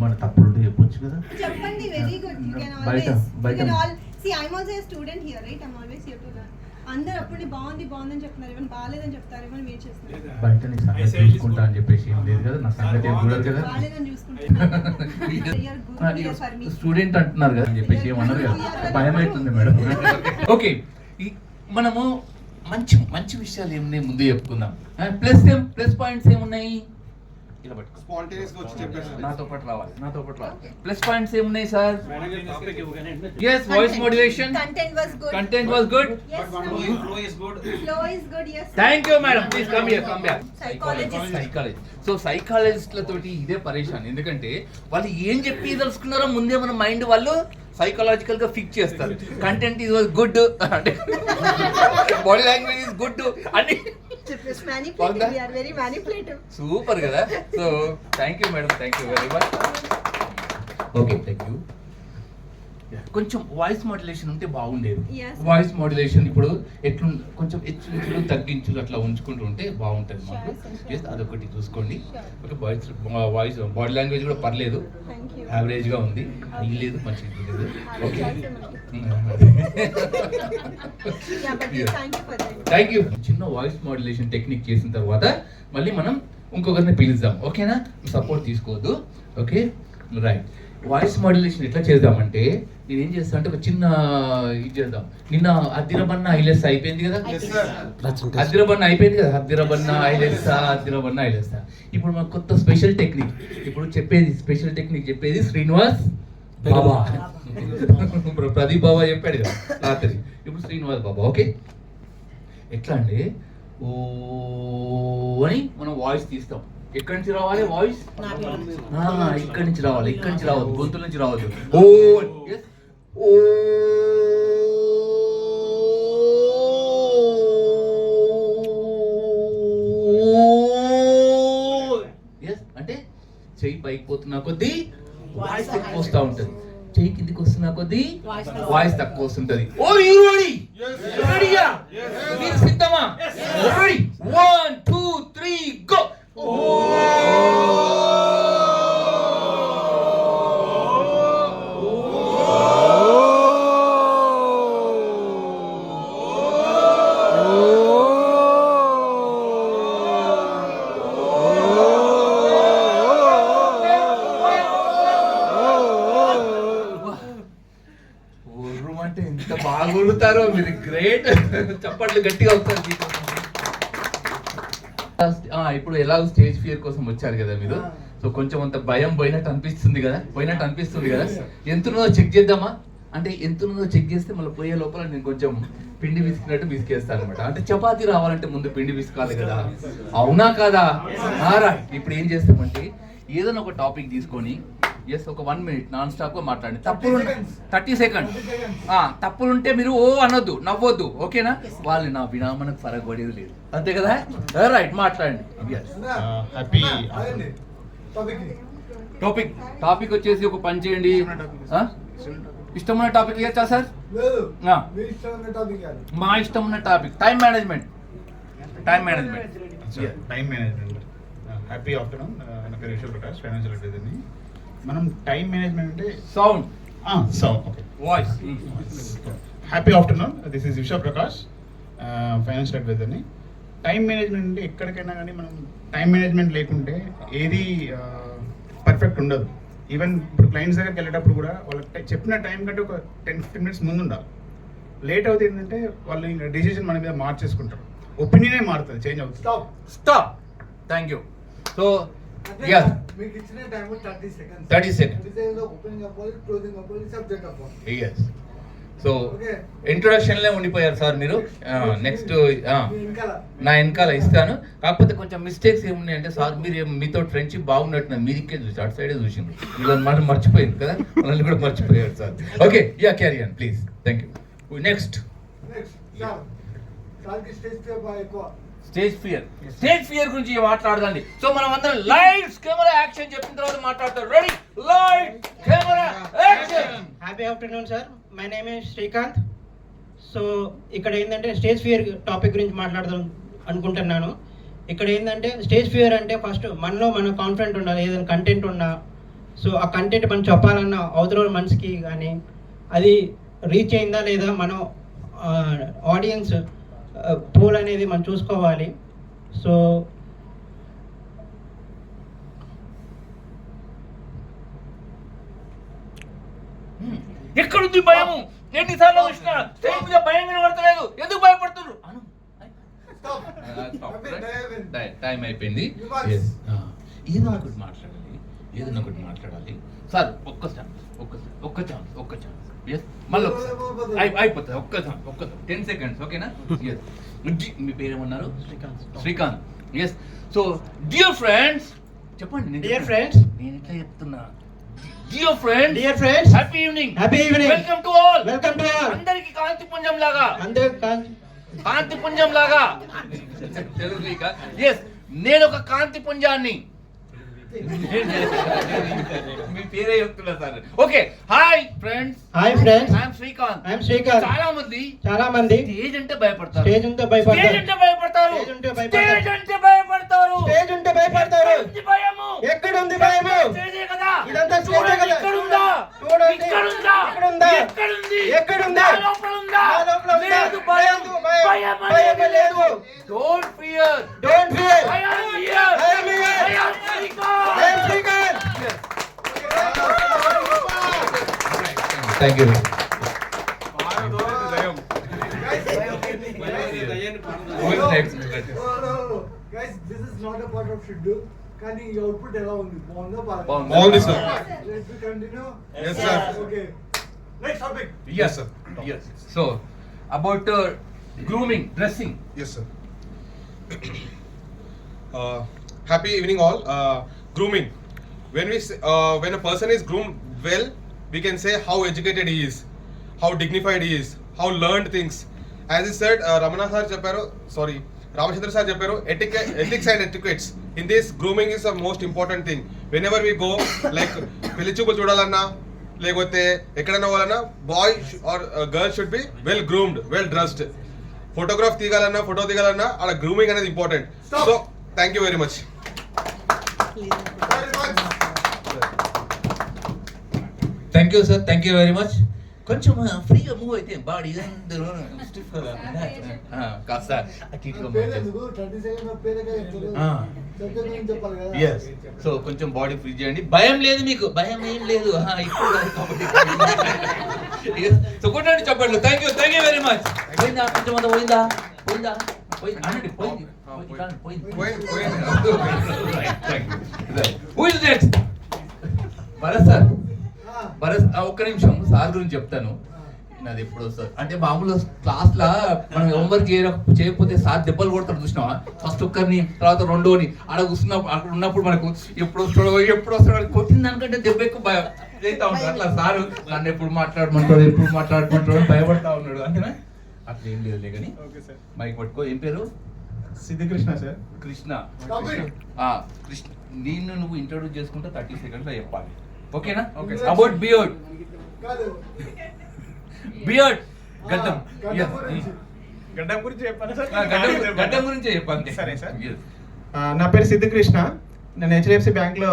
మన తప్పులు ఉంటే చెప్పొచ్చు కదా. చెప్పండి వెరీ గుడ్ యూ కెన్ బయట ఆల్వేస్ యూ బయట. Can all see I am also a student here right I am always here to learn అందరూ అప్పుడు బాగుంది బాగుందని చెప్తున్నారు. ఏమైనా బాగాలేదని చెప్తారు ఏమైనా మీరు చేస్తున్నారు? బయట నీ సంగతి చూసుకుంటా అని చెప్పేసి ఏం లేదు కదా. నా సంగతి ఏం చూడదు కదా. బాగాలేదని చూసుకుంటున్నారు. స్టూడెంట్ అంటున్నారు కదా అని చెప్పేసి ఏమన్నారు కదా. భయం అవుతుంది మేడం. ఓకే. మనము మంచి మంచి విషయాలు ఏమున్నాయి ముందు చెప్పుకుందాం. ప్లస్ ఏం ప్లస్ పాయింట్స్ ఏమున్నాయి? ఇలా పట్టుకో. స్పాంటేనియస్గా వచ్చి చెప్పేసి నాతో పాటు రావాలి నాతో పాటు రావాలి. ప్లస్ పాయింట్స్ ఏమున్నాయి sir yes voice motivation content was good was good yes madam please come here come back Psychologist. Psychology so సైకాలజిస్ట్లతోటి ఇదే పరేషాన్. ఎందుకంటే వాళ్ళు ఏం చెప్పి తెలుసుకున్నారో ముందే మన మైండ్ వాళ్ళు సైకలాజికల్గా ఫిక్స్ చేస్తారు. కంటెంట్ ఇస్ వాజ్ గుడ్ అంటే బాడీ లాంగ్వేజ్ ఇస్ గుడ్ అని It's manipulative. బాగుందా? We are very manipulative. Super కదా so thank you madam thank you very much okay thank you కొంచెం వాయిస్ మాడ్యులేషన్ ఉంటే బాగుండేది Yes. వాయిస్ మాడ్యులేషన్ ఇప్పుడు ఎట్లు కొంచెం హెచ్చులు తగ్గించులు అట్లా ఉంచుకుంటూ ఉంటే బాగుంటుంది మాకు. Yes, అదొకటి చూసుకోండి. Okay voice voice body language కూడా పర్లేదు Thank you. యావరేజ్గా ఉంది లేదు మంచిగా లేదు ఓకే థ్యాంక్ యూ చిన్న వాయిస్ మాడ్యులేషన్ టెక్నిక్ చేసిన తర్వాత మళ్ళీ మనం ఇంకొకరిని పిలుద్దాం. ఓకేనా? సపోర్ట్ తీసుకోవద్దు. ఓకే రైట్ వాయిస్ మాడ్యులేషన్ ఎట్లా చేద్దామంటే నేను ఏం చేస్తా అంటే ఒక చిన్న ఇది చేద్దాం. నిన్న అద్దిరబన్న ఐలెస్ అయిపోయింది కదా. అద్దిరబన్న అయిపోయింది కదా? అద్దిరబన్న ఐలెస్సా అద్దిరబన్న ఐలెస్సా ఇప్పుడు మన కొత్త స్పెషల్ టెక్నిక్ ఇప్పుడు చెప్పేది స్పెషల్ టెక్నిక్ చెప్పేది శ్రీనివాస్ బాబా ఇప్పుడు ప్రదీప్ బాబా చెప్పాడు కదా రాత్రి. ఇప్పుడు శ్రీనివాస్ బాబా ఓకే? ఎట్లా అండి? ఓ అని మనం వాయిస్ తీస్తాం. ఎక్కడి నుంచి రావాలి వాయిస్ ఇక్కడి నుంచి రావాలి ఇక్కడి నుంచి రావద్దు గొంతుల నుంచి రావద్దు. ఓ ఓ అంటే చెయ్యి పైకి పోతున్నా కొద్దీ వాయిస్ ఎక్కువ వస్తూ ఉంటుంది. చెయ్యి కిందికి వస్తున్నా కొద్దీ వాయిస్ తక్కువ వస్తుంటది. ఓ యూ రెడీ రెడీయా? మీరు సిద్ధమా? Ready one two three go ఊర్రం ఊరుతారో మీరు గ్రేట్. చప్పట్లు గట్టిగా వస్తారు ఇప్పుడు ఎలా స్టేజ్ ఫియర్ కోసం వచ్చారు కదా మీరు. సో కొంచెం అంత భయం పోయినట్టు అనిపిస్తుంది కదా. పోయినట్టు అనిపిస్తుంది కదా. ఎంత ఉన్నదో చెక్ చేద్దామా? అంటే ఎంత ఉన్నదో చెక్ చేస్తే మళ్ళీ పోయే లోపల నేను కొంచెం పిండి విసికినట్టు విసికేస్తాను అనమాట అంటే చపాతీ రావాలంటే ముందు పిండి విసుకాలి కదా. అవునా కాదా? ఇప్పుడు ఏం చేస్తామంటే ఏదైనా ఒక టాపిక్ తీసుకొని ఎస్ ఒక వన్ మినిట్ నాన్ స్టాప్గా మాట్లాడండి తప్పులు థర్టీ సెకండ్ తప్పులు ఉంటే మీరు ఓ అనొద్దు నవ్వొద్దు ఓకేనా? వాళ్ళు నా వినా మనకు ఫరక్ పడేది లేదు. అంతే కదా? రైట్ మాట్లాడండి. టాపిక్ టాపిక్ వచ్చేసి ఒక పని చేయండి? ఇష్టమైన టాపిక్ ఇవ్వచ్చా సార్ లేదు. ఆ. మీ ఇష్టం ఉన్న topic time management time management time management happy afternoon నా పేరు ప్రకాష్ ఫైనాన్షియల్ అడ్వైజర్ని మనం టైం మేనేజ్మెంట్ అంటే sound. So okay. Voice. Happy afternoon. This is Vishwa Prakash financial అడ్వైజర్ని time management అంటే ఎక్కడికైనా కానీ మనం టైం మేనేజ్మెంట్ లేకుంటే ఏది పర్ఫెక్ట్ ఉండదు. ఈవెన్ ఇప్పుడు క్లయింట్స్ దగ్గరికి వెళ్ళేటప్పుడు కూడా వాళ్ళకి టై- చెప్పిన టైం కంటే ఒక టెన్ ఫిఫ్టీన్ మినిట్స్ ముందు ఉండాలి. లేట్ అవుతుంది ఏంటంటే వాళ్ళు ఇంకా డిసిషన్ మన మీద మార్చేసుకుంటారు. ఒపీనియనే మారుతుంది చేంజ్ అవుతుంది. Stop. Stop. Thank you. So మీకు ఇచ్చిన time thirty seconds 30 seconds. Opening అవ్వాలి క్లోజింగ్ అవ్వాలి సబ్జెక్ట్ అవ్వాలి ఎస్ సో. ఇంట్రొడక్షన్లే ఉండిపోయారు సార్ మీరు. నెక్స్ట్ మీ వెనకాల. నా వెనకాల ఇస్తాను. కాకపోతే కొంచెం మిస్టేక్స్ ఏమున్నాయి అంటే సార్ మీరు మీతో ఫ్రెండ్షిప్ బాగున్నట్టు మీదికే చూసి అటు సైడే చూసిండు వీళ్ళని మాట మర్చిపోయింది కదా? మనల్ని కూడా మర్చిపోయారు sir. Okay yeah carry please thank you next next stage fear stage fear గురించి మాట్లాడదండి సో మనం అందరం లైట్స్ కెమెరా యాక్షన్ చెప్పిన తర్వాత మాట్లాడతారు ready light camera action happy afternoon sir my name is Srikanth so ఇక్కడ ఏంటంటే స్టేజ్ ఫియర్ టాపిక్ గురించి మాట్లాడదాం అనుకుంటున్నాను. ఇక్కడ ఏంటంటే స్టేజ్ ఫియర్ అంటే ఫస్ట్ మనలో మన కాన్ఫిడెంట్ ఉండాలి. ఏదైనా కంటెంట్ ఉన్నా సో ఆ కంటెంట్ మనం చెప్పాలన్న అవతల మనిషికి కానీ అది రీచ్ అయిందా లేదా మనం ఆడియన్స్ పోల్ అనేది మనం చూసుకోవాలి. సో ఎక్కడుంది భయం ఎన్నిసార్లు వచ్చినా స్టేజ్ మీద భయం కనబడతలేదు ఎందుకు భయపడుతున్నారు? అను. టై- టైం అయిపోయింది. ఆ, ఏదైనా ఒకటి మాట్లాడాలి ఏదైనా ఒకటి మాట్లాడాలి. సార్ ఒక్క ఛాన్స్ ఒక్క ఒక్క ఛాన్స్ ఒక్క ఛాన్స్ ఎస్ మళ్ళీ అయిపోతుంది. ఒక్క ఛాన్స్ ఒక్క టెన్ సెకండ్స్ ఓకేనా ఎస్ మీ పేరేమన్నారు? Srikanth. Srikanth. Yes so dear friends చెప్పండి చెప్తున్నా. friends. నేను ఎట్లా చెప్తున్నా? Dear friends dear friends happy evening Happy evening. Welcome to all welcome to all అందరికి కాంతి పుంజం లాగా అందరూ కాన్- కాంతి పుంజం లాగా తెలుగు ఎస్ నేను ఒక కాంతి పుంజాన్ని మీ పేరే చెప్తున్నా sir. Okay hi friends. Hi friends. I'm Srikanth. I'm Srikanth. చాలా మంది చాలా మంది స్టేజ్ అంటే భయపడతారు. స్టేజ్ ఉంటే భయపడతారు. స్టేజ్ అంటే భయపడతారు. స్టేజ్ ఉంటే భయపడతారు. స్టేజ్ అంటే భయపడతారు. స్టేజ్ ఉంటే భయపడతారు. భయము? ఎక్కడుంది భయము? స్టేజే కదా. ఇదంతా స్టేజే కదా. ఇక్కడుందా చూడండి. ఇక్కడుందా ఇక్కడుందా? ఎక్కడుంది ఎక్కడుందా? నా లోపల ఉందా నా లోపల ఉందా? లేదు భయం లేదు భయం. భయం భయం అనేది లేదు. Don't fear don't fear I am here. I am here. I am Srikanth. I am Srikanth Thank you. Who is next? No, no, no. Guys, this is not a part of schedule. కానీ ఈ output ఎలా ఉంది బాగుందా బాగా బాగుంది. బాగుంది, sir. Let Next topic. Yes, sir. Yes. So, about uh, grooming, dressing. Yes, sir. uh, happy evening, all. Uh, grooming. When we say, uh, when a person is groomed well, we can say how educated he is, how dignified he is, how learned things. As he said, uh, Ramana sir చెప్పారు sorry, Ramachandra sir చెప్పారు ethics and etiquettes. In this, grooming is the most important thing. Whenever we go, like పెళ్లి చూపులు చూడాలన్నా లేకపోతే ఎక్కడైనా పోవాలన్నా boy or girl should be well groomed well dressed photograph తీయాలన్నా photo తీయాలన్నా అలా గ్రూమింగ్ అనేది important Stop. So thank you very much Very much. Thank you sir thank you very much కొంచెం ఫ్రీగా మూవ్ అయితే బాడీ స్టిఫ్ కదా ఆ, కాస్త అటు ఇటుగా నా పేరు ఎందుకు? 30 second నా పేరే కదా చెప్తారు. ఆ. సత్యం గురించి చెప్పాలి కదా. ఎస్ సో కొంచెం బాడీ ఫ్రీ చేయండి. భయం లేదు మీకు. భయం ఏం లేదు. ఇప్పుడు కాబట్టి. సో కొట్టండి చెప్పండి thank you thank you very much పోయిందా? కొంచెం అంత పోయిందా? పోయిందా? పోయింది. అనండి పోయింది. పోయింది, పోయింది. పోయింది, పోయింది. ఆ, ఒక్క నిమిషం సార్ గురించి చెప్తాను. నాది ఎప్పుడు వస్తుంది? అంటే మామూలు క్లాస్ లా మనం హోంవర్క్ చేయకపోతే సార్ దెబ్బలు కొడతాడు చూసినావా? ఫస్ట్ ఒక్కరిని తర్వాత రెండోని. ఆడ కూర్చున్నప్పుడు అక్కడ ఉన్నప్పుడు మనకు ఎప్పుడు వస్తాడో ఎప్పుడు వస్తాడో అని కొట్టిన దానికంటే దెబ్బ ఎక్కువ భయం. ఉంటాడు అట్లా సార్. నన్ను ఎప్పుడు మాట్లాడమంటాడు ఎప్పుడు మాట్లాడమంటాడు భయపడతా ఉన్నాడు. అంతేనా? అట్లా ఏం లేదులే కానీ. Okay sir. మైక్ పట్టుకో. ఏం పేరు? సిద్ధికృష్ణ సార్. కృష్ణ. కృష్ణ. నిన్ను నువ్వు ఇంట్రొడ్యూస్ చేసుకుంటే థర్టీ సెకండ్స్లో చెప్పాలి. ఓకేనా Okay. About beard. బియర్డ్ గడ్డం గడ్డం. గురించి. చెప్పాను సార్ గడ్డం గురించే చెప్పండి సరే సార్. నా పేరు సిద్ధికృష్ణ నేను హెచ్డిఎఫ్సి బ్యాంక్లో